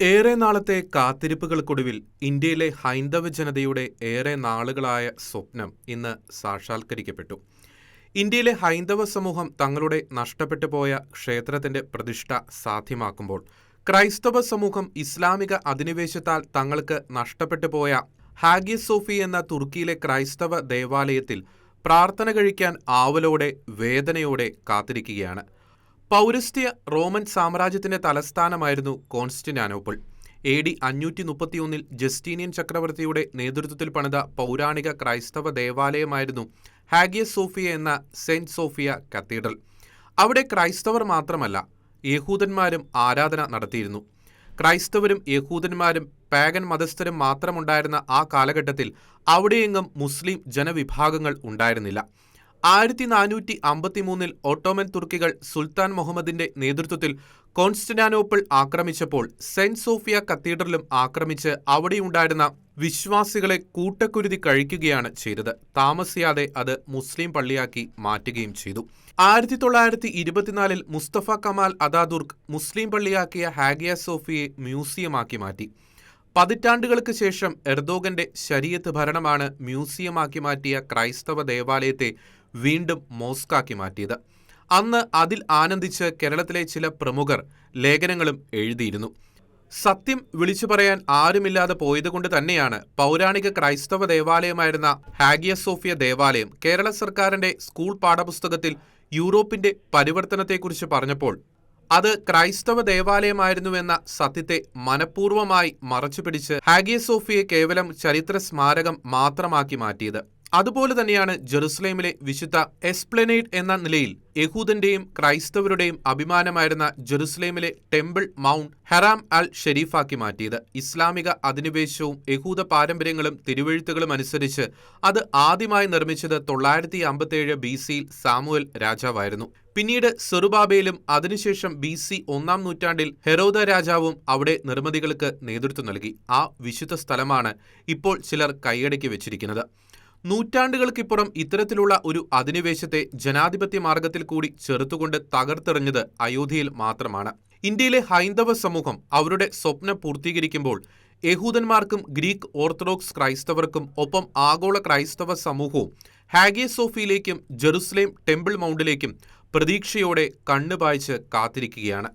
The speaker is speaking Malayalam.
ഏറെ നാളത്തെ കാത്തിരിപ്പുകൾക്കൊടുവിൽ ഇന്ത്യയിലെ ഹൈന്ദവ ജനതയുടെ ഏറെ നാളുകളായ സ്വപ്നം ഇന്ന് സാക്ഷാത്കരിക്കപ്പെട്ടു. ഇന്ത്യയിലെ ഹൈന്ദവ സമൂഹം തങ്ങളുടെ നഷ്ടപ്പെട്ടു പോയ ക്ഷേത്രത്തിന്റെ പ്രതിഷ്ഠ സാധ്യമാക്കുമ്പോൾ ക്രൈസ്തവ സമൂഹം ഇസ്ലാമിക അധിനിവേശത്താൽ തങ്ങൾക്ക് നഷ്ടപ്പെട്ടു പോയ ഹാഗിയ സോഫി എന്ന തുർക്കിയിലെ ക്രൈസ്തവ ദേവാലയത്തിൽ പ്രാർത്ഥന കഴിക്കാൻ ആവലോടെ വേദനയോടെ കാത്തിരിക്കുകയാണ്. പൗരസ്ത്യ റോമൻ സാമ്രാജ്യത്തിന്റെ തലസ്ഥാനമായിരുന്നു കോൺസ്റ്റിനാനോപ്പിൾ എ ഡി അഞ്ഞൂറ്റി മുപ്പത്തിയൊന്നിൽ ജസ്റ്റീനിയൻ ചക്രവർത്തിയുടെ നേതൃത്വത്തിൽ പണിത പൗരാണിക ക്രൈസ്തവ ദേവാലയമായിരുന്നു ഹാഗിയ സോഫിയ എന്ന സെന്റ് സോഫിയ കത്തീഡ്രൽ. അവിടെ ക്രൈസ്തവർ മാത്രമല്ല യഹൂദന്മാരും ആരാധന നടത്തിയിരുന്നു. ക്രൈസ്തവരും യഹൂദന്മാരും പാഗൻ മതസ്ഥരും മാത്രമുണ്ടായിരുന്ന ആ കാലഘട്ടത്തിൽ അവിടെയെങ്ങും മുസ്ലിം ജനവിഭാഗങ്ങൾ ഉണ്ടായിരുന്നില്ല. ആയിരത്തി നാനൂറ്റി അമ്പത്തിമൂന്നിൽ ഓട്ടോമൻ തുർക്കികൾ സുൽത്താൻ മുഹമ്മദിന്റെ നേതൃത്വത്തിൽ കോൺസ്റ്റന്റാനോപ്പിൾ ആക്രമിച്ചപ്പോൾ സെന്റ് സോഫിയ കത്തീഡ്രലും ആക്രമിച്ച് അവിടെയുണ്ടായിരുന്ന വിശ്വാസികളെ കൂട്ടക്കുരുതി കഴിക്കുകയാണ് ചെയ്തത്. താമസിയാതെ അത് മുസ്ലിം പള്ളിയാക്കി മാറ്റുകയും ചെയ്തു. ആയിരത്തി തൊള്ളായിരത്തി ഇരുപത്തിനാലിൽ മുസ്തഫ കമാൽ അദാദുർഗ് മുസ്ലിം പള്ളിയാക്കിയ ഹാഗിയ സോഫിയെ മ്യൂസിയമാക്കി മാറ്റി. പതിറ്റാണ്ടുകൾക്ക് ശേഷം എർദോഗന്റെ ശരീരത്ത് ഭരണമാണ് മ്യൂസിയമാക്കി മാറ്റിയ ക്രൈസ്തവ ദേവാലയത്തെ വീണ്ടും മോസ്കാക്കി മാറ്റിയത്. അന്ന് അതിൽ ആനന്ദിച്ച് കേരളത്തിലെ ചില പ്രമുഖർ ലേഖനങ്ങളും എഴുതിയിരുന്നു. സത്യം വിളിച്ചു പറയാൻ ആരുമില്ലാതെ പോയതുകൊണ്ട് തന്നെയാണ് പൗരാണിക ക്രൈസ്തവ ദേവാലയമായിരുന്ന ഹാഗിയ സോഫിയ ദേവാലയം കേരള സർക്കാരിന്റെ സ്കൂൾ പാഠപുസ്തകത്തിൽ യൂറോപ്പിന്റെ പരിവർത്തനത്തെക്കുറിച്ച് പറഞ്ഞപ്പോൾ അത് ക്രൈസ്തവ ദേവാലയമായിരുന്നുവെന്ന സത്യത്തെ മനഃപൂർവമായി മറച്ചുപിടിച്ച് ഹാഗിയ സോഫിയെ കേവലം ചരിത്ര സ്മാരകം മാത്രമാക്കി മാറ്റിയത്. അതുപോലെ തന്നെയാണ് ജെറുസലേമിലെ വിശുദ്ധ എസ്പ്ലനേഡ് എന്ന നിലയിൽ യഹൂദന്റെയും ക്രൈസ്തവരുടെയും അഭിമാനമായിരുന്ന ജെറുസലേമിലെ ടെമ്പിൾ മൗണ്ട് ഹെറാം അൽ ഷെരീഫാക്കി മാറ്റിയത്. ഇസ്ലാമിക അധിനിവേശവും യഹൂദ പാരമ്പര്യങ്ങളും തിരുവഴുത്തുകളും അനുസരിച്ച് അത് ആദ്യമായി നിർമ്മിച്ചത് തൊള്ളായിരത്തി അമ്പത്തിയേഴ് ബി സിയിൽ സാമുവൽ രാജാവായിരുന്നു. പിന്നീട് സെറുബാബയിലും അതിനുശേഷം ബി സി ഒന്നാം നൂറ്റാണ്ടിൽ ഹെറോദ രാജാവും അവിടെ നിർമ്മിതികൾക്ക് നേതൃത്വം നൽകി. ആ വിശുദ്ധ സ്ഥലമാണ് ഇപ്പോൾ ചിലർ കൈയടക്കി വെച്ചിരിക്കുന്നത്. നൂറ്റാണ്ടുകൾക്കിപ്പുറം ഇത്തരത്തിലുള്ള ഒരു അധിനിവേശത്തെ ജനാധിപത്യ മാർഗത്തിൽ കൂടി ചെറുത്തുകൊണ്ട് തകർത്തെറിഞ്ഞത് അയോധ്യയിൽ മാത്രമാണ്. ഇന്ത്യയിലെ ഹൈന്ദവ സമൂഹം അവരുടെ സ്വപ്നം പൂർത്തീകരിക്കുമ്പോൾ യഹൂദന്മാർക്കും ഗ്രീക്ക് ഓർത്തഡോക്സ് ക്രൈസ്തവർക്കും ഒപ്പം ആഗോള ക്രൈസ്തവ സമൂഹവും ഹാഗിയ സോഫിയിലേക്കും ജെറുസലേം ടെമ്പിൾ മൗണ്ടിലേക്കും പ്രതീക്ഷയോടെ കണ്ണുപായിച്ച് കാത്തിരിക്കുകയാണ്.